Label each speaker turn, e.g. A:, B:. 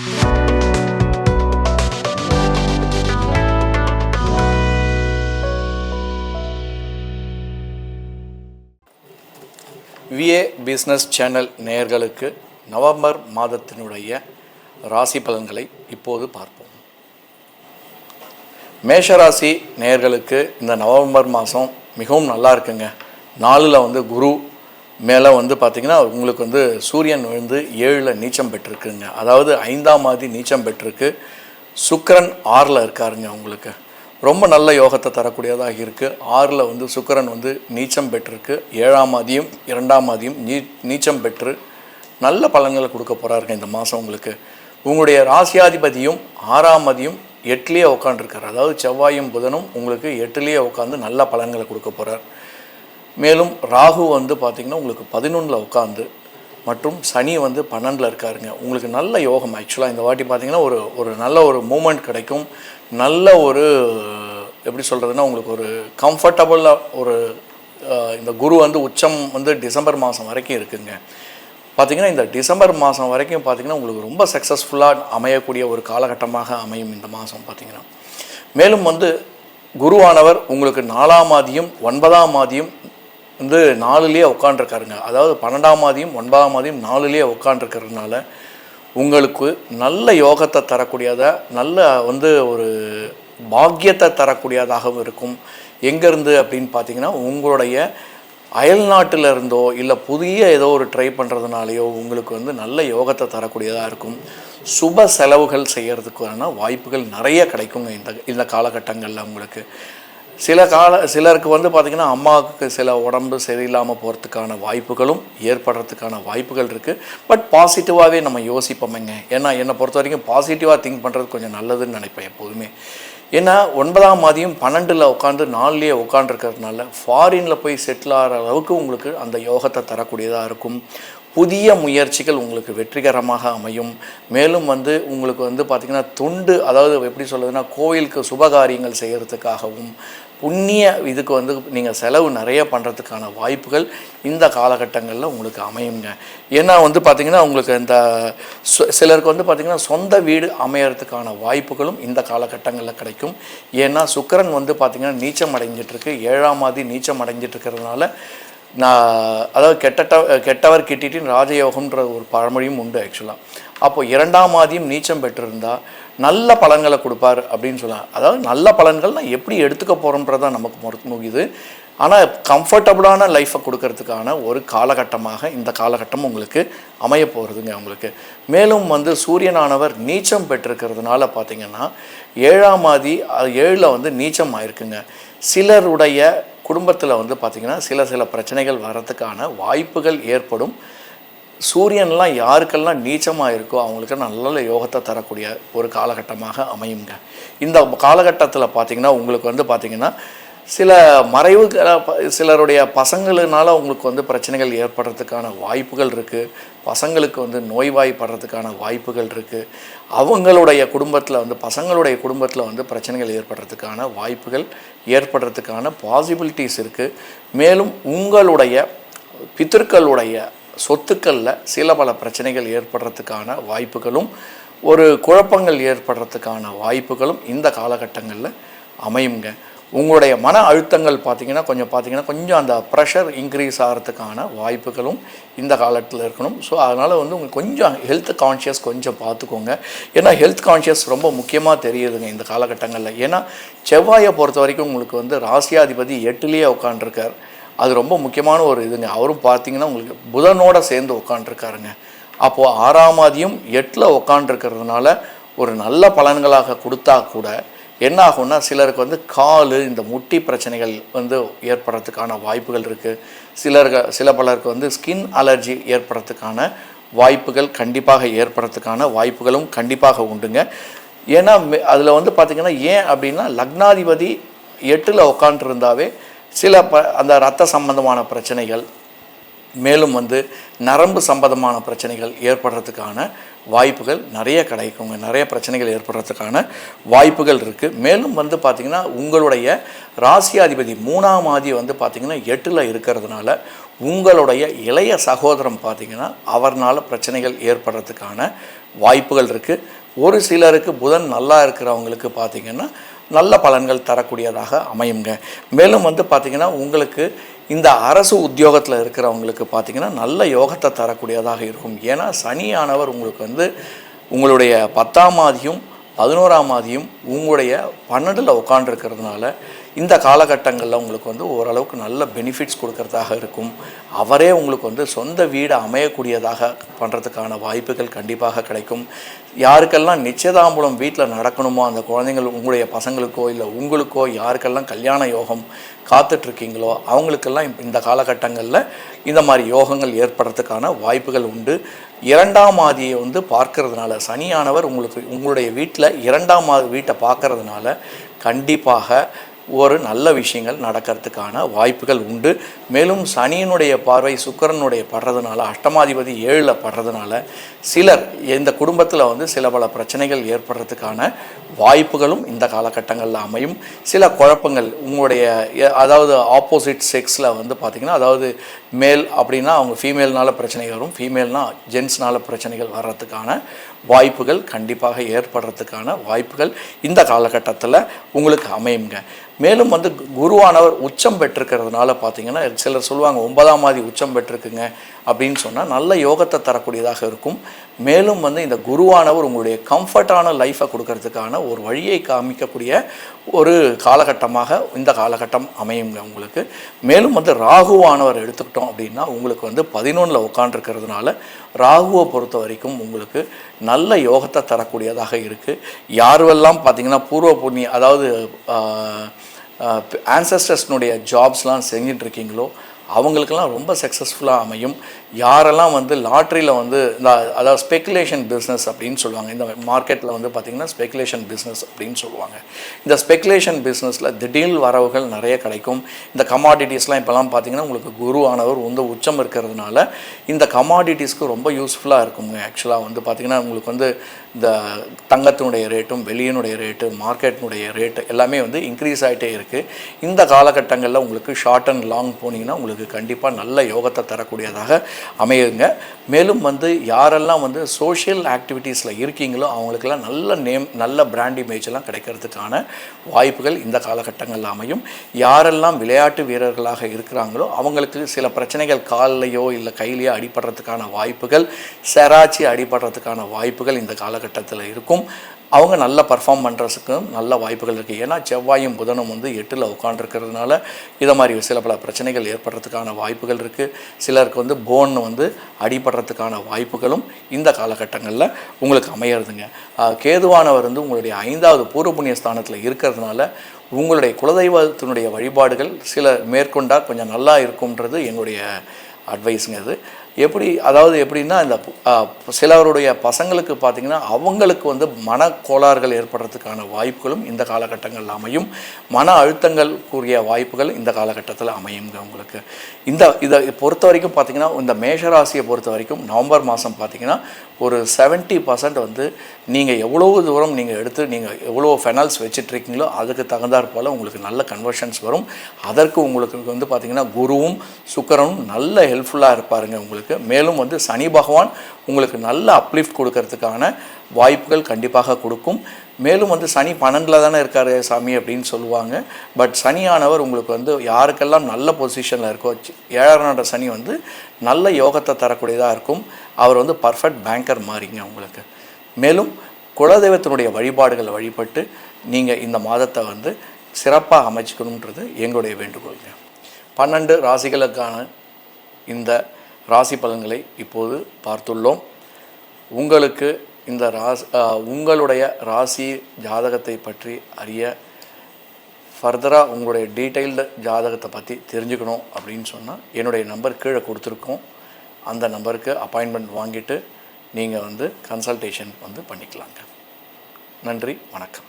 A: VA business channel நேயர்களுக்கு November மாதத்தினுடைய ராசி பலன்களை இப்போது பார்ப்போம். மேஷராசி நேயர்களுக்கு இந்த நவம்பர் மாதம் மிகவும் நல்லா இருக்குங்க. நாளில் வந்து குரு மேலே வந்து பார்த்திங்கன்னா உங்களுக்கு வந்து சூரியன் வந்து ஏழில் நீச்சம் பெற்றிருக்குங்க. அதாவது ஐந்தாம் மாதி நீச்சம் பெற்றிருக்கு. சுக்கிரன் ஆறில் இருக்காருங்க உங்களுக்கு. ரொம்ப நல்ல யோகத்தை தரக்கூடியதாக இருக்குது ஆறில் வந்து சுக்கரன் வந்து நீச்சம் பெற்றிருக்கு. ஏழாம் மாதியும் இரண்டாம் மாதியும் நீ நீச்சம் பெற்று நல்ல பலன்களை கொடுக்க போகிறாருங்க இந்த மாதம் உங்களுக்கு. உங்களுடைய ராசியாதிபதியும் ஆறாம் மதியும் எட்டுலேயே உட்காந்துருக்காரு அதாவது செவ்வாயும் புதனும் உங்களுக்கு எட்டுலேயே உட்காந்து நல்ல பலன்களை கொடுக்க போகிறார் மேலும் ராகு வந்து பார்த்திங்கன்னா உங்களுக்கு பதினொன்றில் உட்காந்து மற்றும் சனி வந்து பன்னெண்டில் இருக்காருங்க. உங்களுக்கு நல்ல யோகம். ஆக்சுவலாக இந்த வாட்டி பார்த்திங்கன்னா ஒரு ஒரு நல்ல ஒரு மூமெண்ட் கிடைக்கும். நல்ல ஒரு எப்படி சொல்கிறதுனா உங்களுக்கு ஒரு கம்ஃபர்டபுளாக ஒரு இந்த குரு வந்து உச்சம் வந்து டிசம்பர் மாதம் வரைக்கும் இருக்குங்க. பார்த்திங்கன்னா இந்த டிசம்பர் மாதம் வரைக்கும் பார்த்தீங்கன்னா உங்களுக்கு ரொம்ப சக்ஸஸ்ஃபுல்லாக அமையக்கூடிய ஒரு காலகட்டமாக அமையும் இந்த மாதம் பார்த்திங்கன்னா மேலும் வந்து குருவானவர் உங்களுக்கு நாலாம் மாதியும் ஒன்பதாம் மாதியும் வந்து நாலுலேயே உட்காண்டிருக்காருங்க அதாவது பன்னெண்டாம் மாதியும் ஒன்பதாம் மாதியும் நாலுலேயே உட்காண்டிருக்கிறதுனால உங்களுக்கு நல்ல யோகத்தை தரக்கூடியதாக நல்ல வந்து ஒரு பாக்கியத்தை தரக்கூடியதாகவும் இருக்கும். எங்கேருந்து அப்படின்னு பார்த்தீங்கன்னா உங்களுடைய அயல் நாட்டில் இருந்தோ இல்லை புதிய ஏதோ ஒரு ட்ரை பண்ணுறதுனாலையோ உங்களுக்கு வந்து நல்ல யோகத்தை தரக்கூடியதாக இருக்கும். சுப செலவுகள் செய்கிறதுக்கான வாய்ப்புகள் நிறைய கிடைக்குங்க இந்த இந்த காலகட்டங்களில் உங்களுக்கு. சில கால சிலருக்கு வந்து பார்த்திங்கன்னா அம்மாவுக்கு சில உடம்பு சரியில்லாமல் போகிறதுக்கான வாய்ப்புகளும் ஏற்படுறதுக்கான வாய்ப்புகள் இருக்குது பட் பாசிட்டிவாகவே நம்ம யோசிப்போமேங்க. ஏன்னா என்னை பொறுத்த வரைக்கும் பாசிட்டிவாக திங்க் பண்ணுறது கொஞ்சம் நல்லதுன்னு நினைப்பேன் எப்போதுமே. ஏன்னா ஒன்பதாம் மாதியும் பன்னெண்டில் உட்காந்து நாலுலேயே உட்காந்துருக்கிறதுனால ஃபாரினில் போய் செட்டில் ஆகிற அளவுக்கு உங்களுக்கு அந்த யோகத்தை தரக்கூடியதாக இருக்கும். புதிய முயற்சிகள் உங்களுக்கு வெற்றிகரமாக அமையும். மேலும் வந்து உங்களுக்கு வந்து பார்த்திங்கன்னா தொண்டு அதாவது எப்படி சொல்லுதுன்னா கோயிலுக்கு சுபகாரியங்கள் செய்கிறதுக்காகவும் புண்ணிய இதுக்கு வந்து நீங்கள் செலவு நிறைய பண்ணுறதுக்கான வாய்ப்புகள் இந்த காலகட்டங்களில் உங்களுக்கு அமையுங்க. ஏன்னா வந்து பார்த்திங்கன்னா உங்களுக்கு இந்த சிலருக்கு வந்து பார்த்திங்கன்னா சொந்த வீடு அமையறதுக்கான வாய்ப்புகளும் இந்த காலகட்டங்களில் கிடைக்கும். ஏன்னா சுக்கரன் வந்து பார்த்திங்கன்னா நீச்சம் அடைஞ்சிட்ருக்கு. ஏழாம் மாதி நீச்சம் அடைஞ்சிட்ருக்கிறதுனால நான் அதாவது கெட்டட்ட கெட்டவர் கிட்டிட்டின் ராஜயோகம்ன்ற ஒரு பழமொழியும் உண்டு ஆக்சுவலாக அப்போ இரண்டாம் மாதியும் நீச்சம் பெற்றிருந்தா நல்ல பலன்களை கொடுப்பார் அப்படின்னு சொல்லலாம். அதாவது நல்ல பலன்கள் நான் எப்படி எடுத்துக்க போகிறோன்றதான் நமக்கு முறு முகிது ஆனால் கம்ஃபர்டபுளான லைஃப்பை கொடுக்கறதுக்கான ஒரு காலகட்டமாக இந்த காலகட்டம் உங்களுக்கு அமைய போகிறதுங்க உங்களுக்கு மேலும் வந்து சூரியனானவர் நீச்சம் பெற்றிருக்கிறதுனால பார்த்தீங்கன்னா ஏழாம் மாதி ஏழில் வந்து நீச்சம் ஆயிருக்குங்க. சிலருடைய குடும்பத்தில் வந்து பார்த்திங்கன்னா சில சில பிரச்சனைகள் வர்றதுக்கான வாய்ப்புகள் ஏற்படும். சூரியன்லாம் யாருக்கெல்லாம் நீச்சமாக இருக்கோ அவங்களுக்கு நல்ல யோகத்தை தரக்கூடிய ஒரு காலகட்டமாக அமையுங்க. இந்த காலகட்டத்தில் பார்த்திங்கன்னா உங்களுக்கு வந்து பார்த்திங்கன்னா சில மறைவு சிலருடைய பசங்களுனால உங்களுக்கு வந்து பிரச்சனைகள் ஏற்படுறதுக்கான வாய்ப்புகள் இருக்குது பசங்களுக்கு வந்து நோய்வாய்ப்படுறதுக்கான வாய்ப்புகள் இருக்குது அவங்களுடைய குடும்பத்தில் வந்து பசங்களுடைய குடும்பத்தில் வந்து பிரச்சனைகள் ஏற்படுறதுக்கான வாய்ப்புகள் ஏற்படுறதுக்கான பாசிபிலிட்டிஸ் இருக்குது மேலும் உங்களுடைய பித்தர்களுடைய சொத்துக்களில் சில பல பிரச்சனைகள் ஏற்படுறதுக்கான வாய்ப்புகளும் ஒரு குழப்பங்கள் ஏற்படுறதுக்கான வாய்ப்புகளும் இந்த காலகட்டங்களில் அமையுங்க. உங்களுடைய மன அழுத்தங்கள் பார்த்தீங்கன்னா கொஞ்சம் பார்த்தீங்கன்னா கொஞ்சம் அந்த ப்ரெஷர் இன்க்ரீஸ் ஆகிறதுக்கான வாய்ப்புகளும் இந்த காலத்தில் இருக்கணும். ஸோ அதனால் வந்து உங்களுக்கு கொஞ்சம் ஹெல்த் கான்ஷியஸ் கொஞ்சம் பார்த்துக்கோங்க ஏன்னா ஹெல்த் கான்ஷியஸ் ரொம்ப முக்கியமாக தெரியுதுங்க இந்த காலகட்டங்களில். ஏன்னா செவ்வாயை பொறுத்த வரைக்கும் உங்களுக்கு வந்து ராசியாதிபதி எட்டுலேயே உட்காண்டிருக்கார் அது ரொம்ப முக்கியமான ஒரு இதுங்க. அவரும் பார்த்தீங்கன்னா உங்களுக்கு புதனோட சேர்ந்து உட்காண்ட்ருக்காருங்க அப்போது ஆறாமாதியும் எட்டில் உட்காண்ட்ருக்கிறதுனால ஒரு நல்ல பலன்களாக கொடுத்தா கூட என்ன ஆகும்னா சிலருக்கு வந்து கால் இந்த முட்டி பிரச்சனைகள் வந்து ஏற்படுறதுக்கான வாய்ப்புகள் இருக்குது சிலருக்கு சில பலருக்கு வந்து ஸ்கின் அலர்ஜி ஏற்படுறதுக்கான வாய்ப்புகள் கண்டிப்பாக ஏற்படுறதுக்கான வாய்ப்புகளும் கண்டிப்பாக உண்டுங்க. ஏன்னா அதில் வந்து பார்த்திங்கன்னா ஏன் அப்படின்னா லக்னாதிபதி எட்டில் உட்காண்ட்ருந்தாவே சில ப அந்த ரத்த சம்பந்தமான பிரச்சனைகள் மேலும் வந்து நரம்பு சம்பந்தமான பிரச்சனைகள் ஏற்படுறதுக்கான வாய்ப்புகள் நிறைய கிடைக்குங்க. நிறைய பிரச்சனைகள் ஏற்படுறதுக்கான வாய்ப்புகள் இருக்குது மேலும் வந்து பார்த்திங்கன்னா உங்களுடைய ராசியாதிபதி மூணாம் ஆதி வந்து பார்த்திங்கன்னா எட்டில் இருக்கிறதுனால உங்களுடைய இளைய சகோதரம் பார்த்தீங்கன்னா அவர்னால் பிரச்சனைகள் ஏற்படுறதுக்கான வாய்ப்புகள் இருக்குது ஒரு சிலருக்கு புதன் நல்லா இருக்கிறவங்களுக்கு பார்த்தீங்கன்னா நல்ல பலன்கள் தரக்கூடியதாக அமையுங்க. மேலும் வந்து பார்த்திங்கன்னா உங்களுக்கு இந்த அரசு உத்தியோகத்தில் இருக்கிறவங்களுக்கு பார்த்திங்கன்னா நல்ல யோகத்தை தரக்கூடியதாக இருக்கும். ஏன்னா சனியானவர் உங்களுக்கு வந்து உங்களுடைய பத்தாம் மாதியும் பதினோராம் மாதியும் உங்களுடைய பன்னெண்டில் உட்காண்டிருக்கிறதுனால இந்த காலகட்டங்களில் உங்களுக்கு வந்து ஓரளவுக்கு நல்ல பெனிஃபிட்ஸ் கொடுக்கறதாக இருக்கும். அவரே உங்களுக்கு வந்து சொந்த வீடு அமையக்கூடியதாக பண்ணுறதுக்கான வாய்ப்புகள் கண்டிப்பாக கிடைக்கும். யாருக்கெல்லாம் நிச்சயதாம்பூலம் வீட்டில் நடக்கணுமோ அந்த குழந்தைங்கள் உங்களுடைய பசங்களுக்கோ இல்லை உங்களுக்கோ யாருக்கெல்லாம் கல்யாண யோகம் காத்துட்ருக்கீங்களோ அவங்களுக்கெல்லாம் இந்த காலகட்டங்களில் இந்த மாதிரி யோகங்கள் ஏற்படுறதுக்கான வாய்ப்புகள் உண்டு. இரண்டாம் மாதியை வந்து பார்க்கறதுனால சனியானவர் உங்களுக்கு உங்களுடைய வீட்டில் இரண்டாம் வீட்டை பார்க்கறதுனால கண்டிப்பாக ஒரு நல்ல விஷயங்கள் நடக்கிறதுக்கான வாய்ப்புகள் உண்டு. மேலும் சனியினுடைய பார்வை சுக்கிரனுடைய படுறதுனால அஷ்டமாதிபதி ஏழில் படுறதுனால சிலர் இந்த குடும்பத்தில் வந்து சில பல பிரச்சனைகள் ஏற்படுறதுக்கான வாய்ப்புகளும் இந்த காலகட்டங்களில் அமையும். சில குழப்பங்கள் உங்களுடைய அதாவது ஆப்போசிட் செக்ஸில் வந்து பார்த்திங்கன்னா அதாவது மேல் அப்படின்னா அவங்க ஃபீமேல்னால பிரச்சனைகள் வரும் ஃபீமேல்னால் ஜென்ஸ்னால பிரச்சனைகள் வர்றதுக்கான வாய்ப்புகள் கண்டிப்பாக ஏற்படுறதுக்கான வாய்ப்புகள் இந்த காலகட்டத்தில் உங்களுக்கு அமையுங்க. மேலும் வந்து குருவானவர் உச்சம் பெற்றிருக்கிறதுனால பார்த்தீங்கன்னா சிலர் சொல்லுவாங்க ஒன்பதாம் மாதி உச்சம் பெற்றிருக்குங்க. அப்படின்னு சொன்னால் நல்ல யோகத்தை தரக்கூடியதாக இருக்கும். மேலும் வந்து இந்த குருவானவர் உங்களுடைய கம்ஃபர்டான லைஃப்பை கொடுக்கறதுக்கான ஒரு வழியை காமிக்கக்கூடிய ஒரு காலகட்டமாக இந்த காலகட்டம் அமையுங்க உங்களுக்கு. மேலும் வந்து ராகுவானவர் எடுத்துக்கிட்டோம் அப்படின்னா உங்களுக்கு வந்து பதினொன்றில் உட்காண்டிருக்கிறதுனால ராகுவை பொறுத்த வரைக்கும் உங்களுக்கு நல்ல யோகத்தை தரக்கூடியதாக இருக்குது யாருவெல்லாம் பார்த்தீங்கன்னா பூர்வ புண்ணிய அதாவது ஆன்சஸ்டர்ஸ்னுடைய ஜாப்ஸ்லாம் செஞ்சுட்டு இருக்கீங்களோ அவங்களுக்கெல்லாம் ரொம்ப சக்ஸஸ்ஃபுல்லாக அமையும். யாரெல்லாம் வந்து லாட்ரியில் வந்து இந்த அதாவது ஸ்பெகுலேஷன் பிஸ்னஸ் அப்படின்னு சொல்லுவாங்க. இந்த மார்க்கெட்டில் வந்து பார்த்திங்கன்னா ஸ்பெகுலேஷன் பிஸ்னஸ் அப்படின்னு சொல்லுவாங்க. இந்த ஸ்பெகுலேஷன் பிஸ்னஸில் திடீர் வரவுகள் நிறைய கிடைக்கும். இந்த கமாடிட்டிஸ்லாம் இப்போலாம் பார்த்தீங்கன்னா உங்களுக்கு குரு ஆனவர் வந்து உச்சம் இருக்கிறதுனால இந்த கமாடிட்டிஸ்க்கு ரொம்ப யூஸ்ஃபுல்லாக இருக்குங்க. ஆக்சுவலாக வந்து பார்த்திங்கன்னா உங்களுக்கு வந்து இந்த தங்கத்தினுடைய ரேட்டும் வெளியினுடைய ரேட்டு மார்க்கெட்டினுடைய ரேட்டு எல்லாமே வந்து இன்க்ரீஸ் ஆகிட்டே இருக்குது இந்த காலகட்டங்களில் உங்களுக்கு ஷார்ட் அண்ட் லாங் போனீங்கன்னா உங்களுக்கு கண்டிப்பாக நல்ல யோகத்தை தரக்கூடியதாக அமையுங்க. மேலும் வந்து யாரெல்லாம் வந்து சோஷியல் ஆக்டிவிட்டீஸில் இருக்கீங்களோ அவங்களுக்கெல்லாம் நல்ல நேம் நல்ல பிராண்ட் இமேஜ் எல்லாம் கிடைக்கிறதுக்கான வாய்ப்புகள் இந்த காலகட்டங்களில் அமையும். யாரெல்லாம் விளையாட்டு வீரர்களாக இருக்கிறாங்களோ அவங்களுக்கு சில பிரச்சனைகள் கால்லையோ இல்லை கையிலையோ அடிபடுறதுக்கான வாய்ப்புகள் செராச்சி அடிபடுறதுக்கான வாய்ப்புகள் இந்த காலகட்டத்தில் இருக்கும். அவங்க நல்லா பர்ஃபார்ம் பண்ணுறதுக்கும் நல்ல வாய்ப்புகள் இருக்குது ஏன்னா செவ்வாயும் புதனும் வந்து எட்டில் உட்காண்டிருக்கிறதுனால இதை மாதிரி சில பல பிரச்சனைகள் ஏற்படுறதுக்கான வாய்ப்புகள் இருக்குது சிலருக்கு வந்து போன் வந்து அடிபடுறதுக்கான வாய்ப்புகளும் இந்த காலகட்டங்களில் உங்களுக்கு அமையிறதுங்க. கேதுவானவர் வந்து உங்களுடைய ஐந்தாவது பூர்வ புண்ணிய ஸ்தானத்தில் இருக்கிறதுனால உங்களுடைய குலதெய்வத்தினுடைய வழிபாடுகள் சில மேற்கொண்டால் கொஞ்சம் நல்லா இருக்கும்ன்றது என்னுடைய அட்வைஸுங்க அது எப்படி அதாவது எப்படின்னா இந்த சிலவருடைய சிலருடைய பசங்களுக்கு பார்த்திங்கன்னா அவங்களுக்கு வந்து மனக்கோளாறுகள் ஏற்படுறதுக்கான வாய்ப்புகளும் இந்த காலகட்டங்களில் அமையும். மன அழுத்தங்கள் கூறிய வாய்ப்புகள் இந்த காலகட்டத்தில் அமையுங்க உங்களுக்கு. இந்த இதை பொறுத்த வரைக்கும் பார்த்திங்கன்னா இந்த மேஷராசியை பொறுத்த வரைக்கும் நவம்பர் மாதம் பார்த்திங்கன்னா ஒரு 70% பர்சன்ட் வந்து நீங்கள் எவ்வளோ தூரம் நீங்கள் எடுத்து நீங்கள் எவ்வளோ ஃபெனல்ஸ் வச்சுட்ருக்கீங்களோ அதுக்கு தகுந்தாற் போல் உங்களுக்கு நல்ல கன்வர்ஷன்ஸ் வரும். அதற்கு உங்களுக்கு வந்து பார்த்திங்கன்னா குருவும் சுக்கரனும் நல்ல ஹெல்ப்ஃபுல்லாக இருப்பாருங்க உங்களுக்கு. மேலும் வந்து சனி பகவான் உங்களுக்கு நல்ல அப்லிஃப்ட் கொடுக்கறதுக்கான வாய்ப்புகள் கண்டிப்பாக கொடுக்கும். மேலும் வந்து சனி பன்னெண்டில் தானே இருக்கார் சாமி அப்படின்னு சொல்லுவாங்க. பட் சனியானவர் உங்களுக்கு வந்து யாருக்கெல்லாம் நல்ல பொசிஷனில் இருக்கோ ஏழாம் நாட சனி வந்து நல்ல யோகத்தை தரக்கூடியதாக இருக்கும். அவர் வந்து பர்ஃபெக்ட் பேங்கர் மாறிங்க உங்களுக்கு. மேலும் குலதெய்வத்தினுடைய வழிபாடுகளை வழிபட்டு நீங்கள் இந்த மாதத்தை வந்து சிறப்பாக அமைச்சிக்கணுன்றது எங்களுடைய வேண்டுகோளுங்க. பன்னெண்டு ராசிகளுக்கான இந்த ராசி பலன்களை இப்போது பார்த்துள்ளோம். உங்களுக்கு இந்த ராசி உங்களுடைய ராசி ஜாதகத்தை பற்றி அறிய ஃபர்தராக உங்களுடைய டீட்டெயில்டு ஜாதகத்தை பற்றி தெரிஞ்சுக்கணும் அப்படின்னு சொன்னால் என்னுடைய நம்பர் கீழே கொடுத்துருக்கோம். அந்த நம்பருக்கு அப்பாயின்மெண்ட் வாங்கிட்டு நீங்கள் வந்து கன்சல்டேஷன் வந்து பண்ணிக்கலாங்க. நன்றி வணக்கம்.